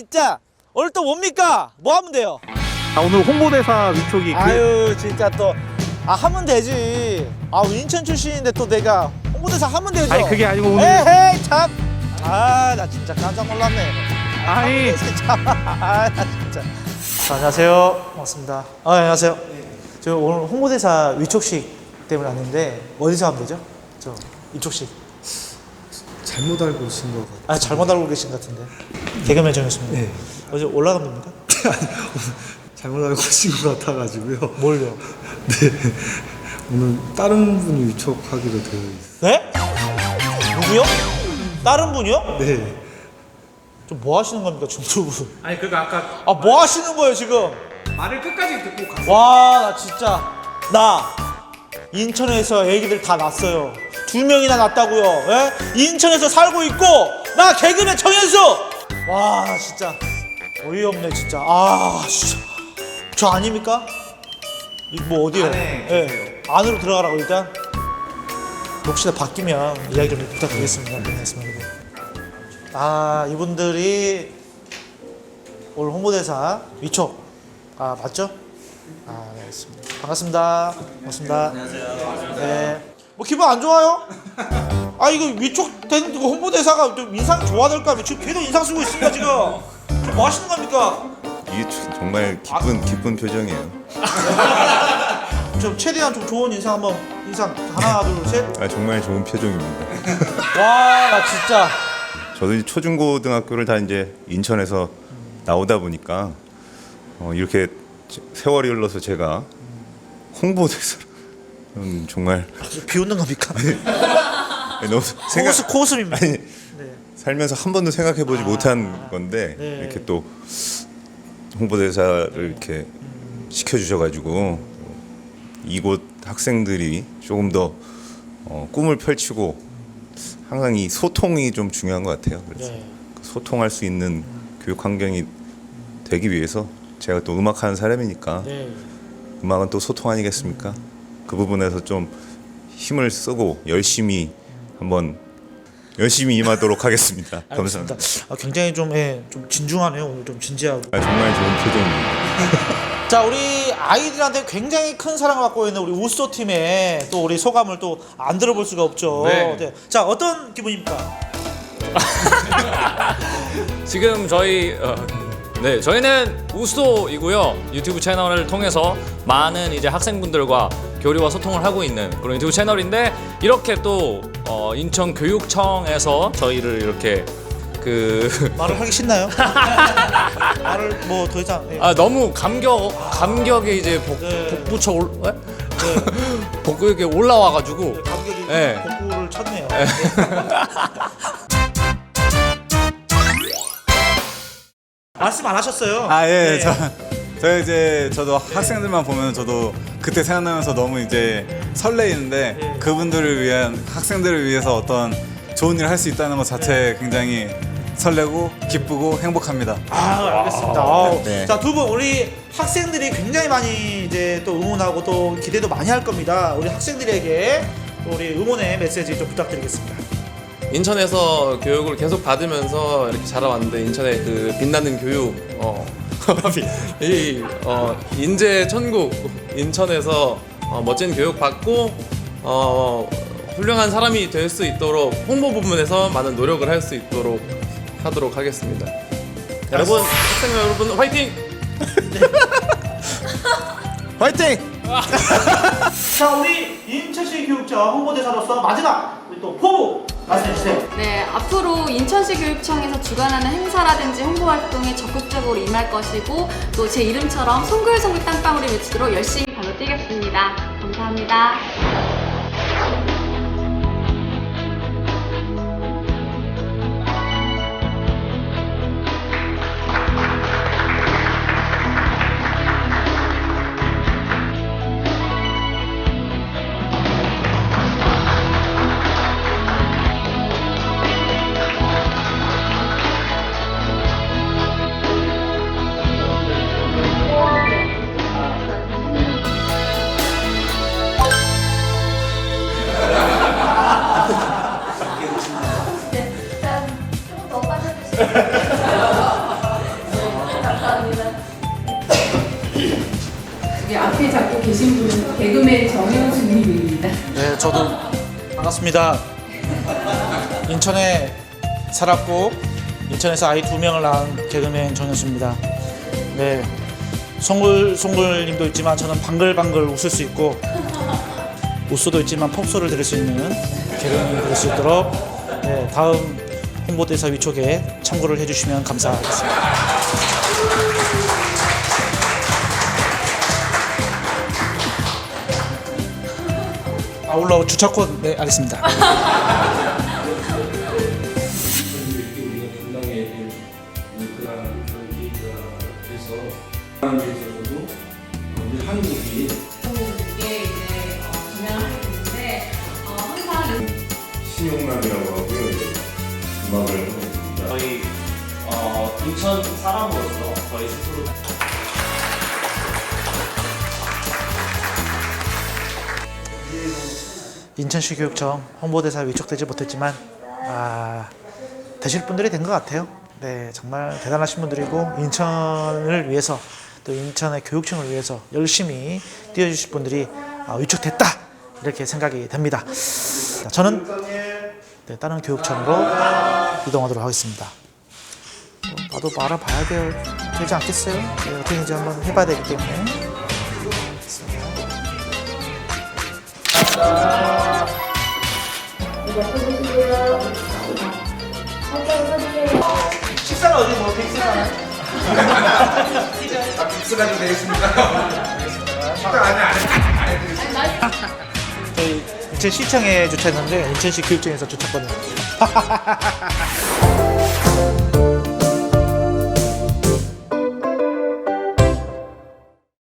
진짜 오늘 또 뭡니까? 뭐 하면 돼요? 아, 오늘 홍보대사 위촉이 그- 아유 진짜 또 아 하면 되지. 아 인천 출신인데 또 내가 홍보대사 하면 되죠. 아니 그게 아니고 오늘 에헤이 참. 아 나 진짜 깜짝 놀랐네. 아니 진짜. 아, 나 진짜. 자, 안녕하세요. 반갑습니다. 아, 안녕하세요. 저 오늘 홍보대사 위촉식 때문에 왔는데 어디서 하면 되죠? 저 이촉식. 잘못 알고 오신 것 같아요. 아 잘못 알고 계신 것 같은데. 개그맨 정했습니다. 네. 어제 올라가면 됩니까? 잘못 알고 오신 것 같아가지고요. 뭘요? 네. 오늘 다른 분이 위촉하기로 되어 있어요. 네? 누구요? 다른 분이요? 네. 좀 뭐 하시는 겁니까 지금 두 분? 아니 그러니까 아까 아 뭐 하시는 거예요 지금? 말을 끝까지 듣고 갔어. 와 나 진짜 나 인천에서 애기들 다 낳았어요 두 명이나 낳았다고요 예? 인천에서 살고 있고 나 개그맨 정현수 와나 진짜 어이없네 진짜 아 진짜 저 아닙니까? 이뭐 어디요? 안에 예. 안으로 들어가라고 일단 혹시나 바뀌면 이야기 좀 부탁드리겠습니다 네, 말씀드리고 아 이분들이 오늘 홍보대사 위촉 아 맞죠? 아, 네, 알겠습니다. 반갑습니다. 반갑습니다. 안녕하세요. 네. 뭐 기분 안 좋아요? 아 이거 위촉 된 이거 홍보대사가 좀 인상 좋아야 될까? 지금 계속 인상 쓰고 있습니다 지금. 지금 뭐 하시는 겁니까? 이게 저- 정말 기쁜 기쁜 표정이에요. 좀 최대한 좀 좋은 인상 한번 인상 하나 둘 셋. 아, 정말 좋은 표정입니다. 와 나 진짜 저도 이제 초중고등학교를 다 이제 인천에서 나오다 보니까 어, 이렇게 제- 세월이 흘러서 제가 홍보대사로 음, 정말 비웃는 겁니까? 너무 생각 코스 코스입니다. 아니 네. 살면서 한 번도 생각해 보지 못한 건데 네. 이렇게 또 홍보대사를 이렇게 시켜 주셔가지고 이곳 학생들이 조금 더 어, 꿈을 펼치고 항상 이 소통이 좀 중요한 것 같아요. 그래서 네. 소통할 수 있는 교육 환경이 되기 위해서 제가 또 음악하는 사람이니까 네. 음악은 또 소통 아니겠습니까? 그 부분에서 좀 힘을 쓰고 열심히 한번 열심히 임하도록 하겠습니다. 알겠습니다. 감사합니다. 아, 굉장히 좀, 예, 좀 진중하네요. 오늘 좀 진지하고. 아, 정말 좋은 표정입니다. 자 우리 아이들한테 굉장히 큰 사랑을 받고 있는 우리 우스토 팀의 또 우리 소감을 또 안 들어볼 수가 없죠. 네. 자 어떤 기분입니까? 지금 저희 어, 네 저희는 우수도이고요 유튜브 채널을 통해서 많은 이제 학생분들과 교류와 소통을 하고 있는 그런 유튜브 채널인데 이렇게 또 어, 인천 교육청에서 저희를 이렇게 그 말을 하기 신나요? 말을 뭐 더 이상 예. 아, 너무 감격 감격에 이제 복, 네. 복부쳐 올 에? 네. 복부에 올라와가지고 감격이 네. 복부를 쳤네요. 말씀 안 하셨어요. 아, 예. 네. 저, 저 이제 저도 학생들만 보면 저도 그때 생각나면서 너무 이제 설레이는데 예. 그분들을 위한 학생들을 위해서 어떤 좋은 일을 할 수 있다는 것 자체에 굉장히 설레고 기쁘고 행복합니다. 아 알겠습니다. 아우. 네. 자 두 분 우리 학생들이 굉장히 많이 이제 또 응원하고 또 기대도 많이 할 겁니다. 우리 학생들에게 또 우리 응원의 메시지 좀 부탁드리겠습니다. 인천에서 교육을 계속 받으면서 이렇게 자라왔는데 인천의 그 빛나는 교육 어, 이 어, 인재 천국 인천에서 어, 멋진 교육 받고 어, 훌륭한 사람이 될 수 있도록 홍보 부분에서 많은 노력을 할 수 있도록 하도록 하겠습니다. 여러분 학생 여러분 화이팅! 화이팅! 자 우리 인천시 교육청 홍보대사로서 마지막 우리 또 포부 말씀해 주세요. 네, 앞으로 인천시 교육청에서 주관하는 행사라든지 홍보 활동에 적극적으로 임할 것이고 또 제 이름처럼 송글송글 땀방울이 맺히도록 열심히 발로 뛰겠습니다. 감사합니다. 네, 저도 반갑습니다. 인천에 살았고 인천에서 아이 두 명을 낳은 개그맨 전현수입니다. 네, 송글송글님도 있지만 저는 방글방글 웃을 수 있고 웃소도 있지만 폭소를 들을 수 있는 개그맨이 될 수 있도록 네, 다음 홍보대사 위촉에 참고를 해주시면 감사하겠습니다. 아울러 주차권 네 알겠습니다. 이제 어, 진행하게 되는데 어, 항상 신용남이라고 하고요. 이제 음악을 하고 있습니다. 저희 어, 인천 사람으로서 저희 스스로 인천시 교육청 홍보대사 위촉되지 못했지만 아, 되실 분들이 된 것 같아요. 네, 정말 대단하신 분들이고 인천을 위해서 또 인천의 교육청을 위해서 열심히 뛰어주실 분들이 아, 위촉됐다 이렇게 생각이 됩니다. 자, 저는 네, 다른 교육청으로 이동하도록 하겠습니다. 어, 나도 알아봐야 될, 되지 않겠어요? 네, 어떻게 이제 한번 해봐야 되기 때문에. 식사는 어디 뭐 빅스나? 빅스가 좀 되겠습니까? 저희 인천 시청에 주차했는데 인천시 교육청에서 주차권을